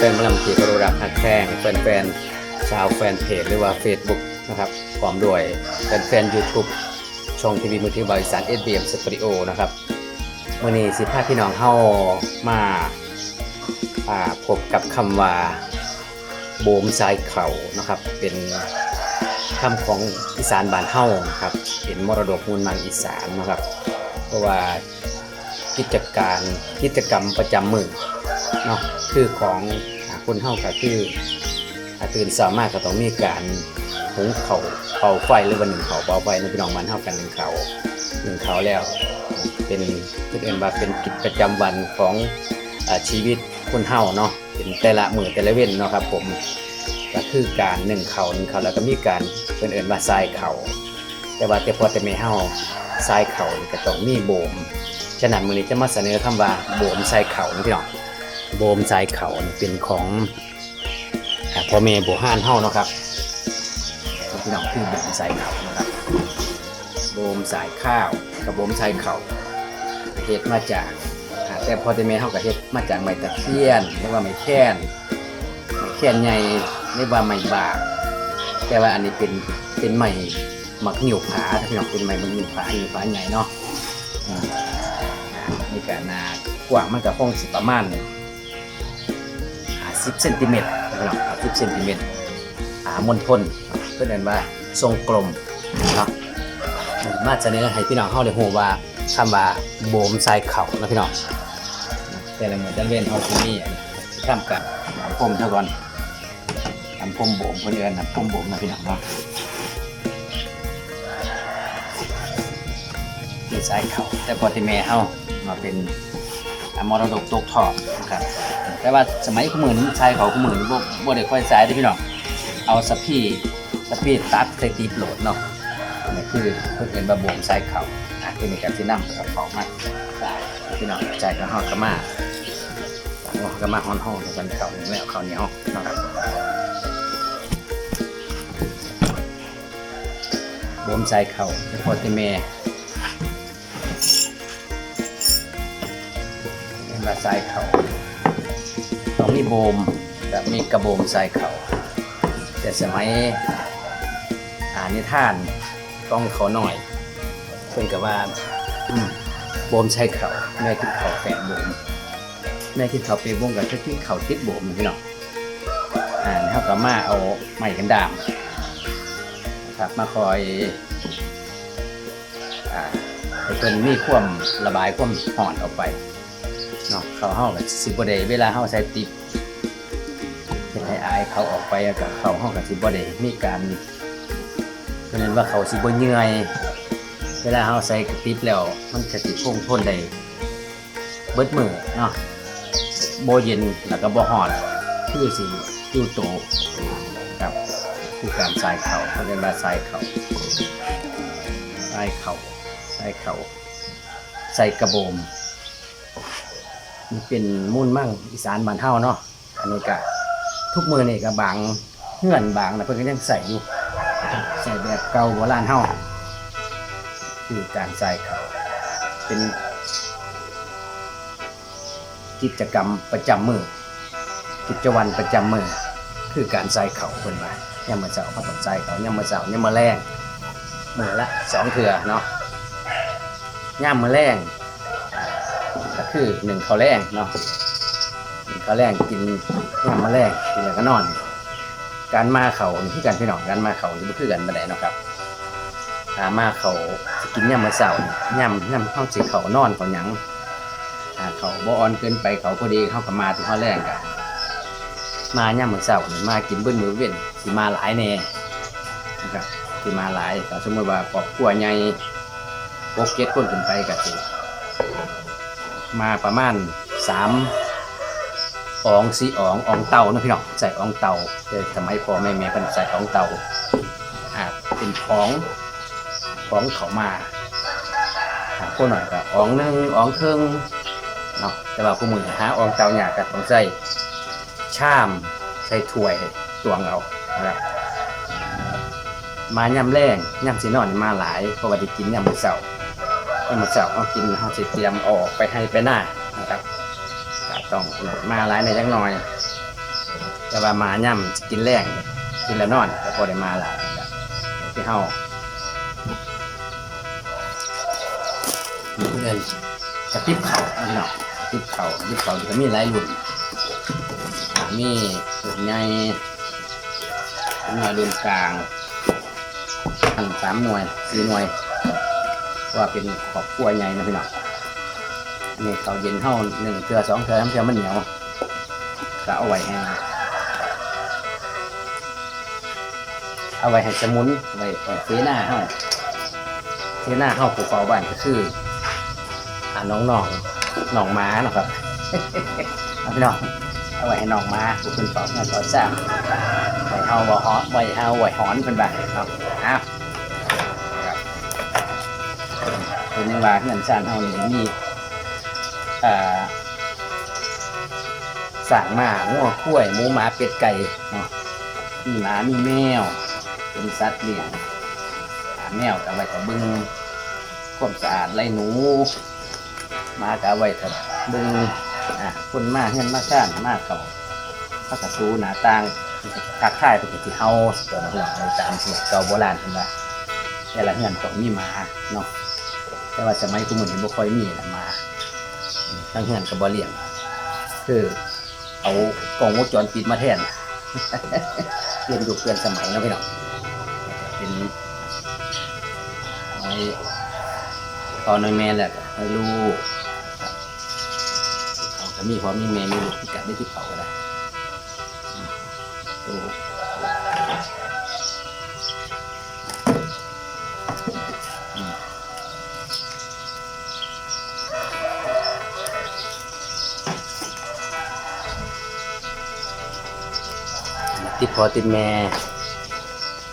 ครับคุณมอแกนแฟนหมอลำที่กรุรักหักแข้งแฟนๆชาวแฟนเพจหรือว่า Facebook นะครับพร้อมด้วยแฟนๆ YouTube ช่องทีวีมือถือบริษัท SBM Studio นะครับวันนี้สิพาพี่น้องเข้ามาพบกับคำว่าโบมทรายเข่านะครับ เป็นคำของอีสานบานเฮานะครับเป็นมรดกมูลมังอีสานนะครับ เพราะว่ากิจการกิจกรรมประจำมือ เนาะคือของคนเฮาก็คืออาตื่นสามารถก็ต้องมีการหุงเขาเป่าไฟหรือว่าหนึ่งเขาเป่าไฟในพี่น้องมันเฮากันหนึ่งเขาหนึ่งเขาแล้ว เป็นเรียกว่าเป็นกิจประจำวันของอชีวิตคนเฮาเนาะเป็นแต่ละมือแต่ละเว้นเนาะครับผมก็คือการหนึ่งเขาหนึ่งเขาแล้วก็มีการเป็นเอิ้นว่าทรายเขาแต่ว่าแต่พอแต่ไม่เฮาทรายเขานี่ก็ต้องมีโบมฉะนั้นมือนี้จะมาเสนอคำว่าโบมทรายเขานะพี่น้อง โบมสายเขาเป็นของพ่อแม่โบห้านเฮาเนาะครับพี่น้องคือโบมสายเขานะครับโบมสายข้าวกับโบมสายเขาเฮ็ดมาจากแต่พ่อแต่แม่เฮาก็เฮ็ดมาจากไม้ตะเคียนหรือว่าไม้แค้นไม้แค้นใหญ่หรือว่าไม้บากแต่ว่าอันนี้เป็นเป็นไม้หมักหนิวผาถ้าพี่น้องเป็นไม้หมักหนิวผาหนิวผาใหญ่เนาะมอ่านี่ก็นากว้างมันก็คงสิประมาณ 10เซนติเมตรนะครับ10เซนติเมตรหามณฑลเพื่อนเรียนว่าทรงกลมเนาะมาเสนอให้พี่น้องเข้าได้ฮู้ว่าคำว่าโบมทรายเขานะพี่น้องแต่ละเมือนจะเล่นเฮาที่นี่ข้ามกับน้ำพรมเท่าก่อนน้ำพรมโบมเพื่อนเรียนน้ำพรมโบมนะพี่น้องเนาะนี่ทรายเขาแต่พอที่แม่เฮามาเป็นอมรดกตกทอดนะครับ แต่ว่าสมัยขมือนี้ชายเขาขมือนบ่บ่ได้ค่อยใช้เด้พี่น้องเอาสพี่สพี่ตัดใส่ตีโหลดเนาะนนี้คือเพิ่นเป็นบะบ่มใส่เขาอะคือมีการที่นำกับเขามาใส่พี่น้องใจก็ฮอดก็มาฮอดก็มาฮ้อนๆกันเขานี่แล้วเขาเนี้ยวเนะครับบ่มใส่เขาพอที่แม่เป็นมาใส่เขา มีโบมแบบมีกระโบมใส่เขาแต่สมัยอ่านนิทานต้องเขาหน่อยเพิ่นกับว่าโบมใส่เขาแม่คิดเขาแฝงโบมแม่คิดเขาเป็นวงกับที่เขาติดโบมพี่น้องอ่านเท่ากับมาเอาไม้กันดามนะครับมาคอยอ่าเพิ่นมีความระบายความห่อนออกไป เนาะเขาเฮาก็สิบ่ได้เวลาเฮาใส่ติบเฮ็ดให้อายเขาออกไปกับเขาเฮาก็สิบ่ได้มีการเพราะนั้นว่าเขาสิบ่เหนื่อยเวลาเฮาใส่กระติบแล้ว มันก็สิคงทนได้เบิดมือเนาะบ่เย็นแล้วก็บ่ร้อนคือสิอยู่โตครับคือการใส่เขาเขาเรียกว่าใส่เขาใส่เขาใส่เขาใส่กระโบม นเป็นมุ่นมั่งอีสานบ้านเฮาเนาะอันนี้ก็ทุกมือนี่ก็บางเงื่อนบางนะเพิ่นก็ยังใส่อยู่ใส่แบบเก่าโบราณเฮาคือการใส่เขาเป็นกิจกรรมประจำมือกิจวัตรประจำมือคือการใส่เขาเพิ่นว่ายมะเช้าเขาต้องใส่เขายามมื้อเช้ายามมื้อแลงมือละสองเทื่อเนาะยามมื้อแลง คือหนึ่งข้าวแรงเนาะหนึ่งข้าวแรงกินยามมาแรงกินแล้วก็นอน การมาเขานี่คือการพี่น้องการมาเขานี่บ่คือกันบ่ได้เนาะครับถ้ามาเขาสิกินยามมื้อเช้านี่ยามยามเฮาสิเขานอนเขาหยังถ้าเขาบ่ออนเกินไปเขาพอดีเฮาก็มาทุกข้าวแรงกันมายามมื้อเช้านี่มากินเบิ้นมื้อเว้นสิมาหลายแน่นะครับสิมาหลายถ้าสมมติว่าครอบครัวใหญ่6 7คนขึ้นไปก็สิ มาประมาณสามอองสีอองอองเตานะพี่น้องใส่อองเตาแต่สมัยพ่อแม่แม่เพิ่นใส่อองเตาอ่าเป็นของของเขามาอ่าพวกหน่อยก็อองหนึ่งอองครึ่งเนาะแต่ว่าผู้มือหาอองเตาเนี่ยก็ต้องใส่ชามใส่ถ้วยตวงเอานะครับมายำแรงยำสีนอนมาหลายเพราะว่าได้กินยำมื้อเช้า ให้มาเจ้าเอากินเขาจะเตรียมออกไปให้ไปหน้านะครับครับต้องมาหลายในจักหน่อย แต่ว่ามาย่ำกินแรงกินแล้วนอนก็พอได้มาหลายที่เฮาเรื่อนกระติบเขาอันเนาะกระติบเขากระติบเขาก็มีหลายรุ่นมีรุ่นใหญ่รุ่นน้อยรุ่นกลางอันสามหน่วยสี่หน่วย ว่าเป็นครอบครัวยใหญ่นะพี่น้องนนี้เขาเย็นเท่าหนึ่งเทือสองเทือน้ำเทือมันเหนียวก็เอาไว้ให้เอาไว้ให้สมุนไว้ให้เฟหน้าเฮาเฟหน้าเฮาผู้เฝ้าบ้านก็คืออ่าน้องน้องน้องม้านะครับพี่น้องเอาไว้ให้น้องม้าผู้เป็นเฝ้างานก่อสร้างไว้เฮาบ่ฮอไว้เฮาไว้หอนเพิ่นบ้านเนาะอ้าว เป็นยังว่าเฮือนซ่านเฮานี่มีอ่อสร้างมางัวกล้วยหมูหมาเป็ดไก่เนาะมีหมามีแมว เป็นสัตว์เลี้ยงหมาแมวก็ไว้ถ้าเบึงความสะอาดไล่หนูหมาก็ไว้ถ้าเบึงอะคนมาเฮือนมาข้านมาเขาพักกระตูหนาต่างทักทายเป็นที่เฮาตัวนักหลังในตามสมัยเก่าโบราณเห็นว่าแต่ละเฮือนต้องมีหมาเนาะ แต่ว่าสมัยกุมันเห็นบ่ค่อยมีแหละมาอืมทั้งเฮือนก็บ่เลี้ยงคือ เอากล้องวงจรปิดมาแทนเปลี่ยนยุคเปลี่ยนสมัยเนาะพี่น้องเป็นไว้พอนน้อยแม่แหละก็ให้ลูกเขาก็มีพอมีแม่มีลูกที่กัดได้ที่เขาก็ได้ ติดพอติดแม่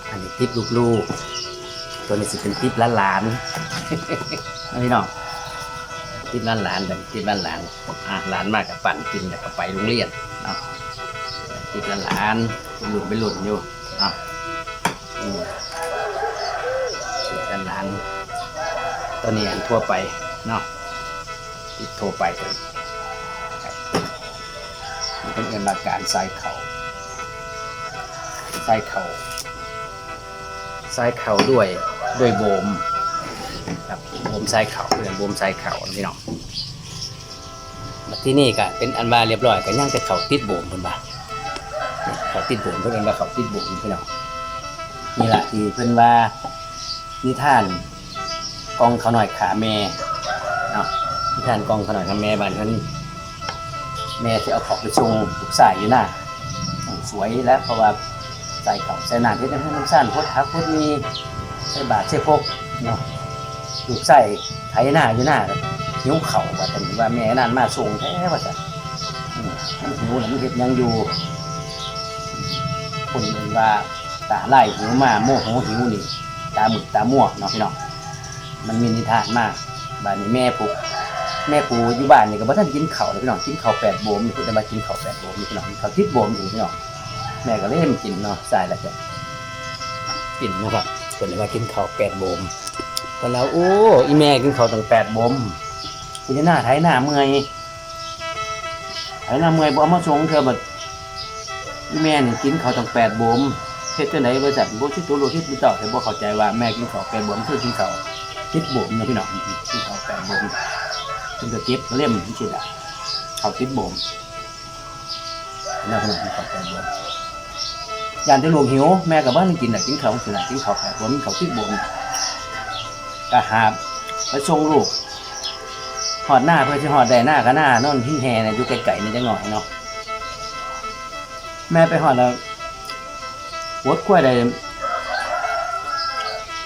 อันนี้ติปลูกๆ ตัวนี้สิเป็นติปหลานๆเอาพี่น้องติปหลานๆแบบติปหลานๆอะหลานมากกับปั่นกินแล้วก็ไปโรงเรียนเนาะติปหลานๆเป็นหลุนเป็นหลุนอยู่เนาะติปหลานตัวนี้อันทั่วไปเนาะติดทั่วไปตัวนี้มันเป็นเงินมาการใส่เขา ใส่เขาทรายเข่าด้วยด้วยโบมครับโบมทรายเข่าเพื่อนโบมทรายเข่าพี่น้องมาที่นี่ก็เป็นอันว่าเรียบร้อยก็ย่างแต่เข่าติดโบมเพิ่นว่าเข่าติดโบมเพิ่นว่าเข่าติดโบมพี่น้องนี่แหละที่เพิ่นว่านิทานกองเขาหน่อยขาแม่เนาะนิทานกองเขาหน่อยขาแม่บ้านเพิ่นแม่จะเอาของไปชงลูกสายอยู่หน้าสวยแล้วเพราะว่า ใส่เขาใส่หนามเพชรให้น้ำสั้นพดทักพดมีใส่บาทใส่พกเนาะลูกใส่ไถหน้าอยู่หน้าหิวเข่าว่าแต่ว่าแม่นานมาส่งแท้ว่าแต่มันหิวแล้วมันเห็ดยังอยู่คนเอ่ยว่าตาไล่หิวมาโมโหหิวนี่ ตาหมึกตาม่วงเนาะพี่น้องมันมีนิทานมากบ้านนี้แม่ผูกแม่ปูอยู่บ้านนี่ก็บ่ทันกินเข้าเลยพี่น้องกินเข้าแปดโบมนี่เพิ่นจะมากินเข้าแปดโบมนี่พี่น้องข้าทิพย์โบมอยู่พี่น้อง แม่ก็เลยให้มันกินเนาะใส่แล้วก็กินนะครับคนเลยมากินข้าวแปดโบมคนแล้วโอ้อีแม่กินข้าวตั้งแปดโบมคุณจะหน้าไถหน้าเมื่อยไถหน้าเมื่อยบ่เอามาส่งเธอแบบอีแม่นี่กินข้าวตั้งแปดโบมเฮ็ดจังไดบริษัทบ่ที่ตัวโลที่มีต่อแต่บ่เข้าใจว่าแม่กินข้าวแปดโบมคือกินข้าวติดโบมนะพี่น้องกินข้าวแปดโบมเพิ่นก็เก็บเล่มนี่สิล่ะข้าวติดโบมแล้วขนาดข้าวแปดโบม ยานที่ลูกหิวแม่กับบ้านกินน่ะกินข้าวสิน่ะกินข้าวแผลผมข้าวที่บนก็หาบไปส่งลูกหอดหน้าเพื่อจะหอดได้หน้าก็หน้านอนหิ้งแห่เนี่ยอยู่ไกลๆนี่จังหน่อยเนาะแม่ไปหอดแล้ววดกล้วยได้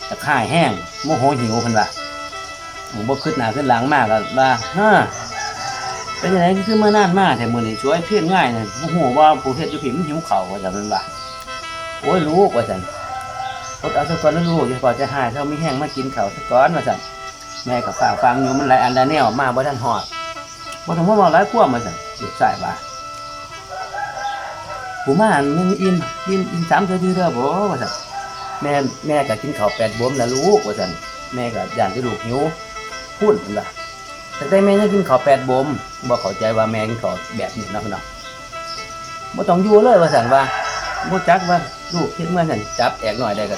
ตะข่ายแห้งโมโหหิวพิ่นว่าผมบ่ขึ้นหน้าขึ้นหลังมากก็ว่าฮะเป็นยังไงคือเมื่อนานมากแต่มือนี้ช่วยเพี้ยนง่ายเนี่ยโอ้โหว่าผู้เฮ็ดอยู่ผิมหิวเข้าว่าจังนั้นว่า โอ้ยลูกว่าสันพดเอาสักก้อนแล้วลูกอย่าพอจะหายเขาม่แห้งมากินเขาวสักก้อนว่าสันแม่กับฝ่าฟังอยู่มันหลายอันหลายแนวมาบ่ทันหอดบ่ต้องมาบอกหลายขั้วมาสันลูกใส่ว่าผู้มาอันมันอิ่มอิ่มอิ่มสามเทื่อทีเทื่อบ่ว่าสันแม่แม่ก็กินข้าวแปดบวมแล้วลูกว่าสันแม่ก็ย่านที่ลูกหิวพูดมันว่าแต่ได้แม่ยังกินข้าวแปดบ่มบ่เข้าใจว่าแม่กินข้าวแบบนี้เนาะพี่น้องบ่ต้องอยู่เลยว่าซั่นว่าบ่จักว่า ลูกเฮ็ดเมื่อนั้นจับแอกหน่อยได้ก็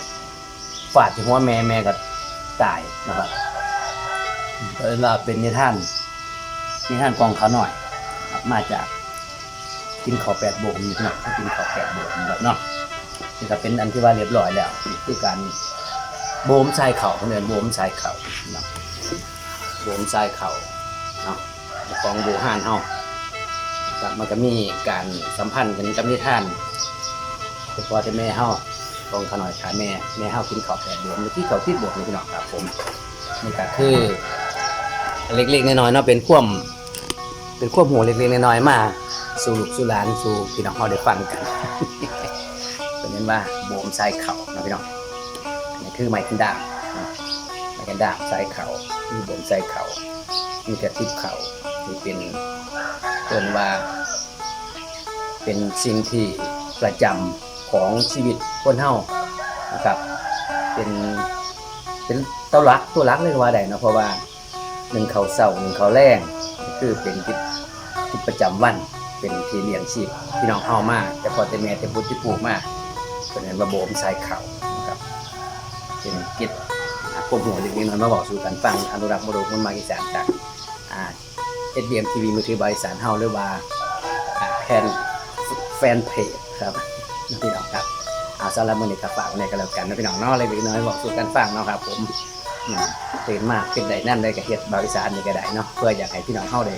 ฟาดที่หัวแม่แม่ก็ตายนะครับเว่าเป็นนิทานนิทานกองเขาหน่อยครับมาจากกินข้าวแปดโบกนี่เนาะกินข้าวแปดโบกนี่แบบเนาะนี่ก็เป็นอันที่ว่าเรียบร้อยแล้วคือการโบมทรายเข่าเขาเนี่ยโบมทรายเข่าเนาะโบมทรายเข่าเนาะของโบหานเฮาครับมันก็มีการสัมพันธ์กันกับนิทาน คือพ่อจะแม่เฮาของขน่อยขาแม่แม่เฮากินข้าวแปดโบกที่เขาที่โบกนี่พี่น้องครับผมนี่ก็คือ เล็กๆน้อยๆเนาะเป็นควมเป็นความหัวเล็กๆน้อยๆมาสู่ลูกสู่หลานสู่พี่น้องเราได้ฟังกันเป็นนั้นว่าโบมทรายเข่านะพี่น้องนนี้คือไม้กันดามไม้กันดามทรายเข่ามีโบมทรายเข่ามีกระติบเข่าที่เป็นเกินว่า เป็นสิ่งที่ประจำ ของชีวิตคนเฮานะครับ เป็นเป็นเต้ารักตัวรักเลยว่าได้นะเพราะว่าหนึ่งเขาเศร้าหนึ่งเขาแรงคือเป็นกิจกิจประจำวัน เป็นที่เลี้ยงชีพพี่น้องเฮามากแต่พอแต่แม่แต่พุทธที่ปลูกมากเป็นนั้นระบบสายเขานะครับเป็นกิจพวกหัวเล็กๆน้อยมาบอกสู่กันฟังอนุรักษ์มรดกมันมาอีสานจากอ่าเอ็ดบีเอ็มทีวีมือถือบริสานเฮาหรือว่าแฟนแฟนเพจครับ นพี่น้องครับเอาสำหรับมือนี้ก็ฝากไว้ในกันแล้วกันนะพี่น้องเนาะเล็กน้อยบอกสู่กันฟังเนาะครับ ผมอืมตื่นมากเป็นใดนั่นได้ก็เฮ็ดบริสานนี่ก็ได้เนาะเพื่ออยากให้พี่น้องเฮาได้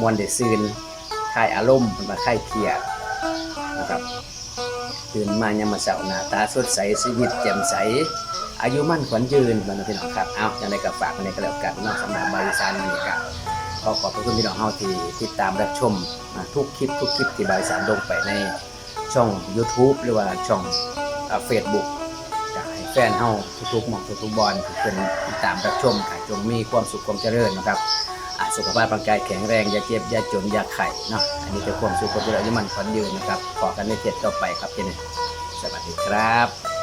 มวนได้ซื่นคลายอารมณ์มาคลายเครียดนะครับตื่นมายามมาเสาหน้าตาสดใสชีวิตแจ่มใส อายุมั่นขวัญยืนมันนะพี่น้องครับเอาอย่างไรก็ฝากไว้ในกระแล้วกันเนอกสำหรับบริษัทนี้ครับขอขอบพระคุณพี่น้องเฮาที่ติดตามรับชมทุกคลิปทุกคลิปที่บริษัทลงไปใน ช่อง YouTube หรือว่าช่องเฟซบุ๊กจะให้แฟนเฮาทุกๆหมองทุกๆบอลเป็นติดตามรับชมค่ะจงมีความสุขความเจริญนะครับอ่าสุขภาพร่างกายแข็งแรงอย่าเจ็บอย่าจนอย่าไข่เนาะอันนี้จะความสุขความเจริญที่มันขวัญยืนนะครับขอกันในเทศต่อไปครับเจนสวัสดีครับ